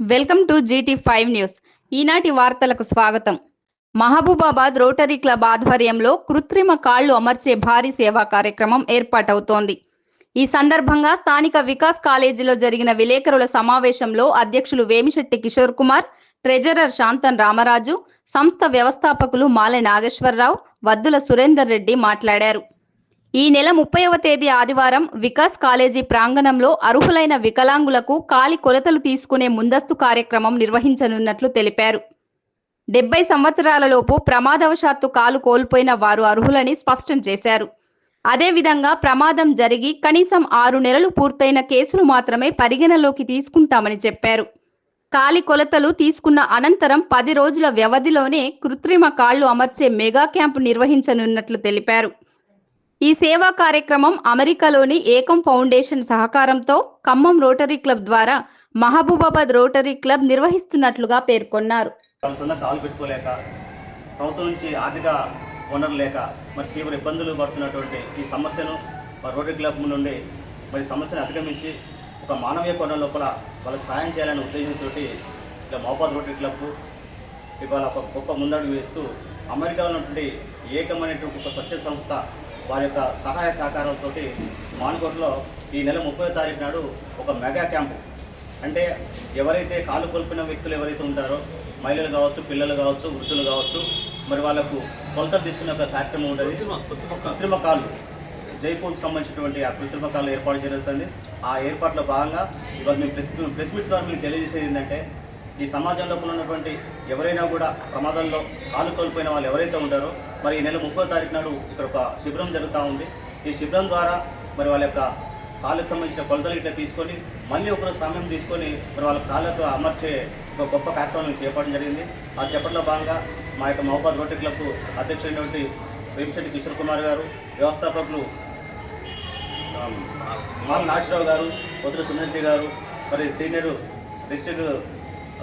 Welcome to GT five news. ఈనాటి వార్తలకు స్వాగతం. మహబూబాబాద్ రోటరీ క్లబ్ ఆధ్వర్యంలో కృత్రిమ కాళ్ళు అమర్చే భారీ సేవా కార్యక్రమం ఏర్పాటవుతోంది. ఈ సందర్భంగా స్థానిక వికాస్ కాలేజీలో జరిగిన విలేకరుల సమావేశంలో అధ్యక్షులు వేమిశెట్టి కిషోర్ కుమార్ ట్రెజరర్ శాంతన్ రామరాజు సంస్థ వ్యవస్థాపకులు మాలె నాగేశ్వరరావు వద్దుల సురేందర్ రెడ్డి మాట్లాడారు. ఈ నెల ముప్పైవ తేదీ ఆదివారం వికాస్ కాలేజీ ప్రాంగణంలో అర్హులైన వికలాంగులకు కాలి కొలతలు తీసుకునే ముందస్తు కార్యక్రమం నిర్వహించనున్నట్లు తెలిపారు. డెబ్బై సంవత్సరాలలోపు ప్రమాదవశాత్తు కాలు కోల్పోయిన వారు అర్హులని స్పష్టం చేశారు. అదేవిధంగా ప్రమాదం జరిగి కనీసం ఆరు నెలలు పూర్తయిన కేసులు మాత్రమే పరిగణలోకి తీసుకుంటామని చెప్పారు. కాలి కొలతలు తీసుకున్న అనంతరం పది రోజుల వ్యవధిలోనే కృత్రిమ కాళ్ళు అమర్చే మెగా క్యాంపు నిర్వహించనున్నట్లు తెలిపారు. ఈ సేవా కార్యక్రమం అమెరికాలోని ఏకం ఫౌండేషన్ సహకారంతో ఖమ్మం రోటరీ క్లబ్ ద్వారా మహబూబాబాద్ రోటరీ క్లబ్ నిర్వహిస్తున్నట్లుగా పేర్కొన్నారు. కాలు పెట్టుకోలేక ప్రభుత్వం నుంచి ఆర్థిక వనరు లేక మరి తీవ్ర ఇబ్బందులు పడుతున్నటువంటి ఈ సమస్యను మరి రోటరీ క్లబ్ నుండి మరి సమస్యను అధిగమించి ఒక మానవీయ కోణం లోపల వాళ్ళకి సాయం చేయాలనే ఉద్దేశంతో ఇలా మహబాద్ రోటరీ క్లబ్ ఇవాళ ఒక గొప్ప ముందడుగు వేస్తూ అమెరికాలో ఉన్నటువంటి ఏకమైనటువంటి ఒక స్వచ్ఛ సంస్థ వారి యొక్క సహాయ సహకారాలతో మానుకోటలో ఈ నెల ముప్పై తారీఖు నాడు ఒక మెగా క్యాంపు. అంటే ఎవరైతే కాలు కోల్పోయిన వ్యక్తులు ఎవరైతే ఉంటారో మహిళలు కావచ్చు పిల్లలు కావచ్చు వృద్ధులు కావచ్చు మరి వాళ్ళకు కొలతలు తీసుకునే ఒక కార్యక్రమం ఉంటుంది కృత్రిమ కాళ్ళు జైపూర్కి సంబంధించినటువంటి ఆ కృత్రిమ కాళ్ళు ఏర్పాటు జరుగుతుంది. ఆ ఏర్పాట్లో భాగంగా ఇవాళ మేము ప్రెస్ ప్రెస్ మీట్ ద్వారా మీకు తెలియజేసేది ఏంటంటే ఈ సమాజంలో ఉన్నటువంటి ఎవరైనా కూడా ప్రమాదంలో కాలు కోల్పోయిన వాళ్ళు ఎవరైతే ఉంటారో మరి ఈ నెల ముప్పై తారీఖు నాడు ఇక్కడ ఒక శిబిరం జరుగుతూ ఉంది. ఈ శిబిరం ద్వారా మరి వాళ్ళ యొక్క కాళ్ళకు సంబంధించిన కొలతలు ఇట్లా తీసుకొని మళ్ళీ ఒకరోజు సమయం తీసుకొని మరి వాళ్ళ కాళ్ళకు అమర్చే ఒక గొప్ప కార్యక్రమం చేపట్టడం జరిగింది. ఆ చేపట్లో భాగంగా మా యొక్క మహబాద్ రోటరీ క్లబ్ అధ్యక్షుడైనటువంటి వేమిశెట్టి కిషోర్ కుమార్ గారు వ్యవస్థాపకులు మాల నాగేశ్వరరావు గారు పొద్దుల సునరెడ్డి గారు మరి సీనియర్ డిస్ట్రిక్ట్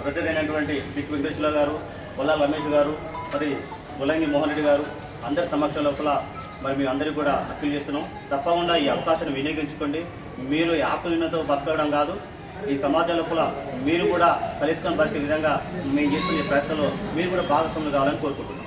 రొటరీ అయినటువంటి బిక్ వెంకటేశ్వర గారు బొల్లా రమేష్ గారు మరి ములంగి మోహన్ రెడ్డి గారు అందరి సమక్షం లోపల మరి మేము అందరికీ కూడా అప్పీల్ చేస్తున్నాం. తప్పకుండా ఈ అవకాశాన్ని వినియోగించుకోండి. మీరు ఈ బతకడం కాదు ఈ సమాజం లోపల మీరు కూడా ఫలితం పరిచే విధంగా మేము చేస్తున్న ప్రయత్నంలో మీరు కూడా భాగస్వాములు కావాలని కోరుకుంటున్నాం.